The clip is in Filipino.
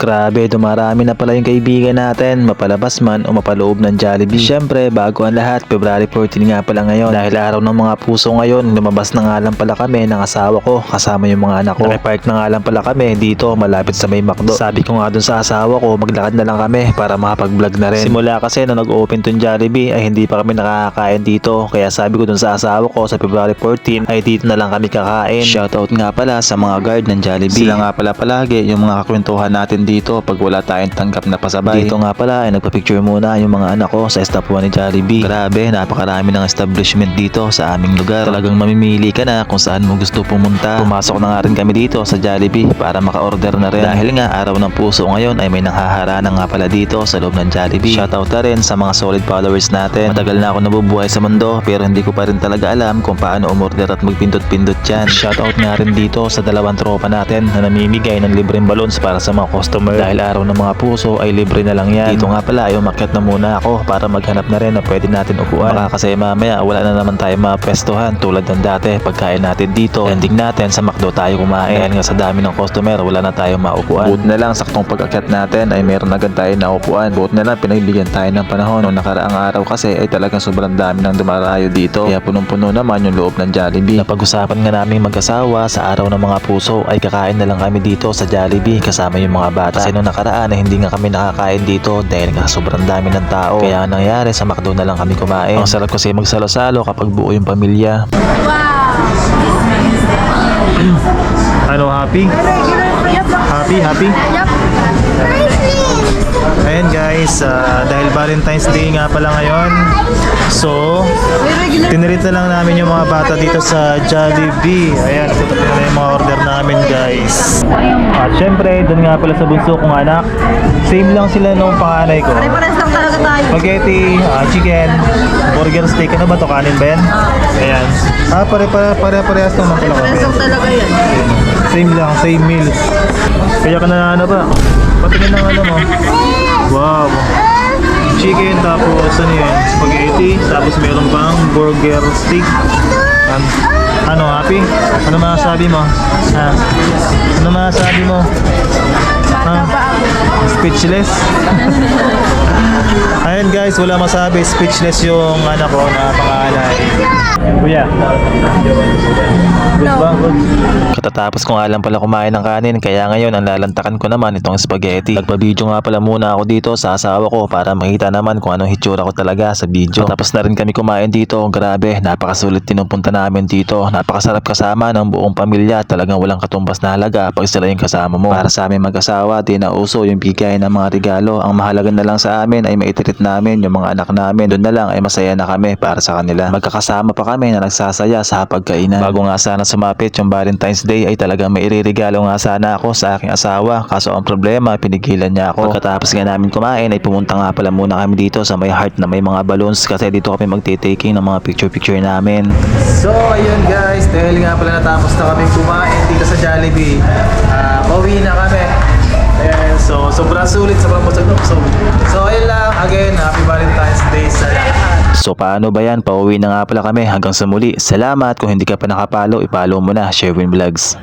Grabe, dumarami na pala yung kaibigan natin, mapalabas man o mapaloob ng Jollibee. Siyempre, bago ang lahat, February 14 nga pala ngayon. Dahil araw ng mga puso ngayon, lumabas na nga lang pala kami ng asawa ko, kasama yung mga anak ko. Nakipark na nga lang pala kami dito, malapit sa may McDo. Sabi ko nga dun sa asawa ko, maglakad na lang kami para makapag-vlog na rin. Simula kasi nung nag-open tong Jollibee, ay hindi pa kami nakakakain dito. Kaya sabi ko dun sa asawa ko sa February 14, ay dito na lang kami kakain. Shoutout nga pala sa mga guard ng Jollibee. Sila nga pala palagi yung mga kakwentuhan natin dito pag wala tayong tanggap na pasabay. Dito nga pala ay nagpa-picture muna yung mga anak ko sa stop 1 ni Jollibee. Grabe, napakarami ng establishment dito sa aming lugar. Talagang mamimili ka na kung saan mo gusto pumunta. Pumasok na nga rin kami dito sa Jollibee para maka-order na rin. Dahil nga araw ng puso ngayon ay may nanghaharana nga pala dito sa loob ng Jollibee. Shoutout na rin sa mga solid followers natin. Matagal na ako nabubuhay sa mundo pero hindi ko pa rin talaga alam kung paano umorder at magpindot-pindot yan. Shoutout nga rin dito sa dalawang tropa natin na namimigay ng libreng balloons para sa mga customer. Dahil araw ng mga puso ay libre na lang yan. Dito nga pala ay umakyat na muna ako para maghanap na rin na pwede natin upuan. Baka kasi mamaya wala na naman tayo mapwestuhan tulad ng dati pagkain natin dito. Ending natin sa McDo tayo kumain. Dahil nga sa dami ng customer wala na tayo maupuan. Buti na lang saktong pag-akyat natin ay meron agad tayo na upuan. Buti na lang pinagbigyan tayo ng panahon. Noong nakaraang araw kasi ay talagang sobrang dami ng dumarayo dito. Kaya punong-puno naman yung loob ng Jollibee. Napag-usapan nga namin mag-asawa sa araw ng mga puso ay kakain na lang kami dito sa Jollibee kasama yung mga bata. Kasi nung nakaraan ay hindi nga kami nakakain dito dahil nga sobrang dami ng tao. Kaya ang nangyari sa McDo na lang kami kumain. Ang sarap kasi magsalo-salo kapag buo yung pamilya. Ano, happy? Happy, happy? Ayan guys, ah, dahil Valentine's Day nga pala ngayon, so, tinirit na lang namin yung mga bata dito sa Jollibee. Ayan, ito na yung mga order namin guys. At syempre, doon nga pala sa bunso kong anak, same lang sila nung panganay ko. Pare-pares lang talaga tayo. Spaghetti, ah, chicken, burger steak, ano ba to? Kanin ba yan? Ayan. Ah, pare-pare, pare-parehas naman pala kami. Pare-pares lang talaga yan. Same lang, same meal. Kaya ka na ano ba? Patingin ng ano mo. Wow. Chicken tapos ano yun? Spaghetti tapos meron pang burger stick. Um, ano, happy? Ano masasabi mo? Ha? Ano masasabi mo? Ha? Speechless? Ayun guys, wala masabi. Speechless yung anak ko na pangalan. Kuya. Good ba? Good. Katatapos ko nga lang pala kumain ng kanin kaya ngayon ang lalantakan ko naman itong spaghetti. Nagpa-video nga pala muna ako dito sa asawa ko para makita naman kung anong hitsura ko talaga sa video. Tapos na rin kami kumain dito. Grabe, napakasulit din ang punta namin dito. Napakasarap kasama ng buong pamilya. Talagang walang katumbas na halaga pag sila yung kasama mo. Para sa amin mag-asawa, di na uso yung bigay ng mga regalo. Ang mahalaga na lang sa amin ay maitirit namin yung mga anak namin. Doon na lang ay masaya na kami para sa kanila. Magkakasama pa kami na nagsasaya sa pagkainan. Bago nga sana sumapit yung Valentine's Day ay talagang may iririgalo nga sana ako sa aking asawa. Kaso ang problema, pinigilan niya ako. Pagkatapos nga namin kumain ay pumunta nga pala muna kami dito sa may heart na may mga balloons kasi dito kami magtitaking ng mga picture-picture namin. So ayun guys, dahil nga pala natapos na kami kumain dito sa Jollibee, uh, pauwi na kami. Ayan, so sobrang sulit, sobrang busog. So, so ayun lang, again, happy Valentine's Day sa. So paano ba yan? Pauwi na nga pala kami hanggang sa muli. Salamat kung hindi ka pa nakapalo, ipalo mo na Sherwin Vlogs.